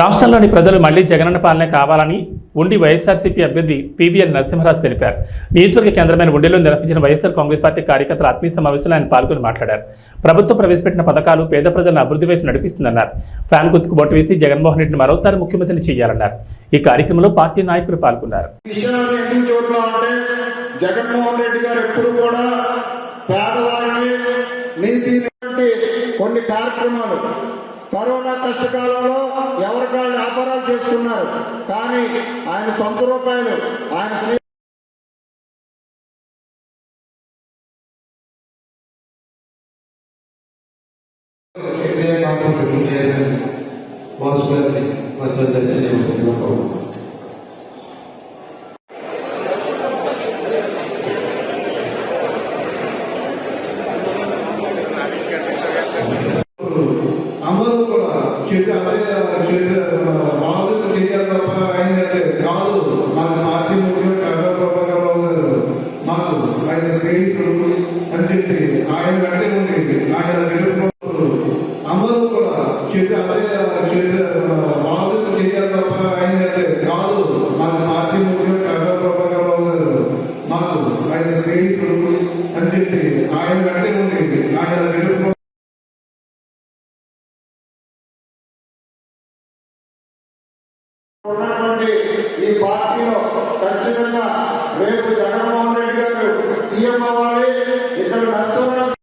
రాష్ట్రంలోని ప్రజలు మళ్ళీ జగనన్న పాలనే కావాలని ఉండి వైఎస్ఆర్సీపీ అభ్యర్థి పీవీఎల్ నరసింహరాజు తెలిపారు. నియోజకవర్గ కేంద్రమైన ఉండిలో నిర్వహించిన వైఎస్ఆర్ కాంగ్రెస్ పార్టీ కార్యకర్తల ఆత్మీయ సమావేశంలో ఆయన పాల్గొని మాట్లాడారు. ప్రభుత్వం ప్రవేశపెట్టిన పథకాలు పేద ప్రజలను అభివృద్ధి వైపు నడిపిస్తుందన్నారు. ఫ్యాన్ గుర్తుకు బొట్టు వేసి జగన్మోహన్ రెడ్డిని మరోసారి ముఖ్యమంత్రిని చేయాలన్నారు. ఈ కార్యక్రమంలో పార్టీ నాయకులు పాల్గొన్నారు. జగన్మోహన్ రెడ్డి గారు ఎప్పుడు కూడా పేదవారిని నీతి కొన్ని కార్యక్రమాలు. కరోనా కష్టకాలంలో ఎవరికాళ్ళు వ్యాపారాలు చేసుకున్నారు కానీ ఆయన సొంత రూపాయలు ఆయన స్నేహ మా సందర్శన చేతి చేయాలి తప్ప ఆయన కాదు. మన పార్టీ చంద్రబాబు గారు. మాకు ఆయన అని చెప్పి ఆయన వెంటే ఉండేది ఆయన అందరూ కూడా చేతి అదే చేతి బాధ్యత చేయాలి తప్ప ఆయన కాదు. మన పార్టీ ముఖ్యం చంద్రబాబు గారు. మాకు ఆయన అని చెప్పి ఆయన ఉన్నటువంటి ఈ పార్టీలో ఖచ్చితంగా రేపు జగన్మోహన్ రెడ్డి గారు సీఎం అవ్వాలి.